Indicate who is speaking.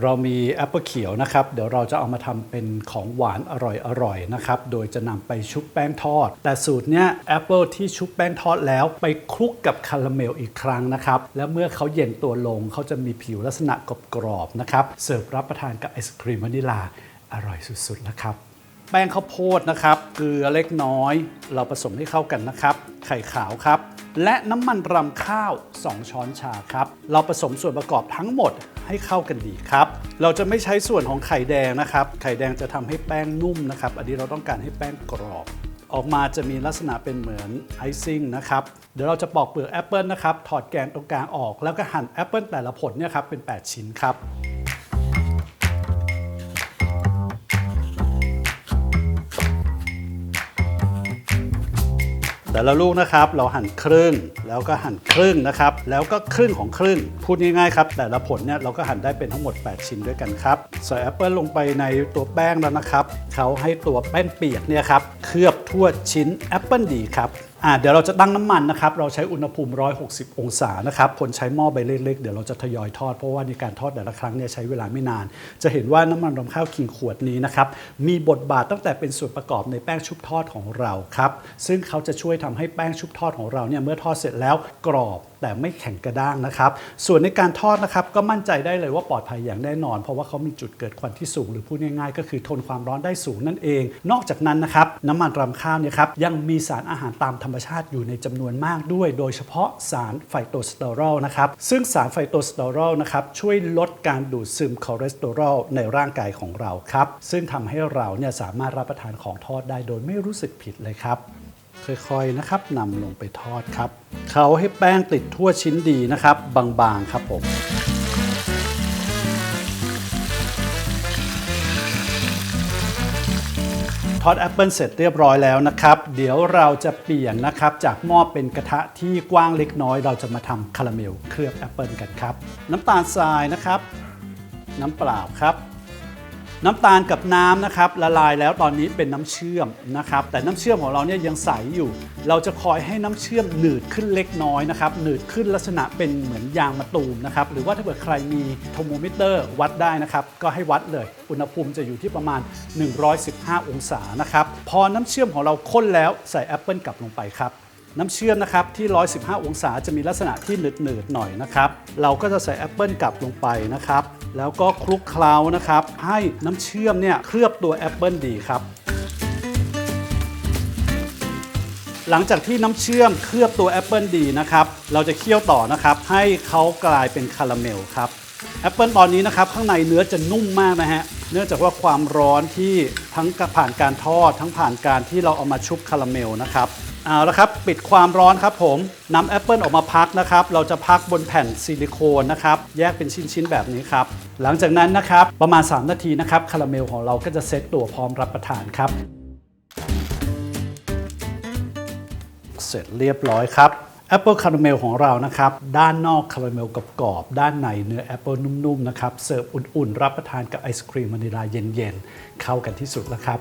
Speaker 1: เรามีแอปเปิลเขียวนะครับ เดี๋ยวเราจะเอามาทำเป็นของหวานอร่อยๆนะครับ โดยจะนำไปชุบแป้งทอด แต่สูตรเนี้ยแอปเปิลที่ชุบแป้งทอดแล้วไปคลุกกับคาราเมลอีกครั้งนะครับ แล้วเมื่อเขาเย็นตัวลงเขาจะมีผิวลักษณะกรอบๆนะครับ เสิร์ฟรับประทานกับไอศครีมวานิลาอร่อยสุดๆนะครับ แป้งข้าวโพดนะครับ เกลือเล็กน้อย เราผสมให้เข้ากันนะครับ ไข่ขาวครับ และน้ำมันรำข้าว 2 ช้อนชาครับ เราผสมส่วนประกอบทั้งหมดให้เข้ากันดีครับ เราจะไม่ใช้ส่วนของไข่แดงนะครับ ไข่แดงจะทำให้แป้งนุ่มนะครับ อันนี้เราต้องการให้แป้งกรอบ ออกมาจะมีลักษณะเป็นเหมือนไอซิ่งนะครับ เดี๋ยวเราจะปอกเปลือกแอปเปิลนะครับ ถอดแกนตรงกลางออก แล้วก็หั่นแอปเปิลแต่ละผลเนี่ยครับเป็น 8 ชิ้นครับ แต่ละลูกนะครับเราหั่นครึ่งแล้วก็หั่นครึ่งนะครับแล้วก็ครึ่งของครึ่ง พูดง่ายๆครับแต่ละผลเนี่ยเราก็หั่นได้เป็นทั้งหมด 8 ชิ้นด้วยกันครับใส่แอปเปิลลงไปในตัวแป้งแล้วนะครับเขาให้ตัวแป้งเปียกเนี่ยครับเคลือบทั่วชิ้นแอปเปิลดีครับ อ่าเดี๋ยวเราจะตั้งน้ำมันนะครับ เราใช้อุณหภูมิ 160 องศานะครับ คนใช้หม้อใบเล็กๆ เดี๋ยวเราจะทยอยทอด เพราะว่าในการทอดแต่ละครั้งเนี่ยใช้เวลาไม่นาน จะเห็นว่าน้ำมันรำข้าวคิงขวดนี้นะครับ มีบทบาทตั้งแต่เป็นส่วนประกอบในแป้งชุบทอดของเราครับ ซึ่งเขาจะช่วยทำให้แป้งชุบทอดของเราเนี่ยเมื่อทอดเสร็จแล้วกรอบแต่ไม่แข็งกระด้างนะครับ ส่วนในการทอดนะครับก็มั่นใจได้เลยว่าปลอดภัยอย่างแน่นอน เพราะว่าเขามีจุดเกิดควันที่สูง หรือพูดง่ายๆ ก็คือทนความร้อนได้สูงนั่นเอง นอกจากนั้นนะครับน้ำมันรำข้าวเนี่ยครับยังมีสารอาหารตามธรรมชาติอยู่ในจำนวนมากด้วย โดยเฉพาะสารไฟโตสเตอรอลนะครับ ซึ่งสารไฟโตสเตอรอลนะครับช่วยลดการดูดซึมคอเลสเตอรอลในร่างกายของเราครับ ซึ่งทำให้เราเนี่ยสามารถรับประทานของทอดได้โดยไม่รู้สึกผิดเลยครับค่อยๆนะครับนำลงไปทอดครับเขาให้แป้งติดทั่วชิ้นดีนะครับ บางๆครับผม ทอดแอปเปิลเสร็จเรียบร้อยแล้วนะครับ เดี๋ยวเราจะเปลี่ยนนะครับ จากหม้อเป็นกระทะที่กว้างเล็กน้อย เราจะมาทำคาราเมลเคลือบแอปเปิลกันครับ น้ำตาลทรายนะครับ น้ำเปล่าครับ น้ำตาลกับน้ำนะครับละลายแล้วตอนนี้เป็นน้ำเชื่อมนะครับ แต่น้ำเชื่อมของเราเนี่ยยังใสอยู่ เราจะคอยให้น้ำเชื่อมหนืดขึ้นเล็กน้อยนะครับหนืดขึ้นลักษณะเป็นเหมือนยางมะตูมนะครับหรือว่าถ้าเกิดใครมีโทโมมิเตอร์วัดได้นะครับก็ให้วัดเลย อุณหภูมิจะอยู่ที่ประมาณ 115 องศานะครับพอน้ำเชื่อมของเราข้นแล้วใส่แอปเปิลกลับลงไปครับ น้ำเชื่อมนะครับที่ 115 องศาจะมีลักษณะที่หนืดๆหน่อยนะครับ เราก็จะใส่แอปเปิลกลับลงไปนะครับ แล้วก็คลุกเคล้านะครับ ให้น้ำเชื่อมเนี่ยเคลือบตัวแอปเปิลดีครับ หลังจากที่น้ำเชื่อมเคลือบตัวแอปเปิลดีนะครับ เราจะเคี่ยวต่อนะครับ ให้เขากลายเป็นคาราเมลครับแอปเปิลตอนนี้นะครับข้างในเนื้อจะนุ่มมากนะฮะ เนื่องจากว่าความร้อนที่ทั้งผ่านการทอด ทั้งผ่านการที่เราเอามาชุบคาราเมลนะครับเอาละครับปิดความร้อนครับผมนำแอปเปิลออกมาพักนะครับ เราจะพักบนแผ่นซิลิโคนนะครับ แยกเป็นชิ้น ๆ แบบนี้ครับ หลังจากนั้นนะครับ ประมาณ 3 นาทีนะครับ คาราเมลของเราก็จะเซตตัวพร้อมรับประทานครับ เสร็จเรียบร้อยครับ แอปเปิลคาราเมลของเรานะครับ ด้านนอกคาราเมลกรอบๆด้านในเนื้อแอปเปิลนุ่มๆนะครับ เสิร์ฟอุ่นๆ รับประทานกับไอศครีมวานิลาเย็นๆ เข้ากันที่สุดแล้วครับ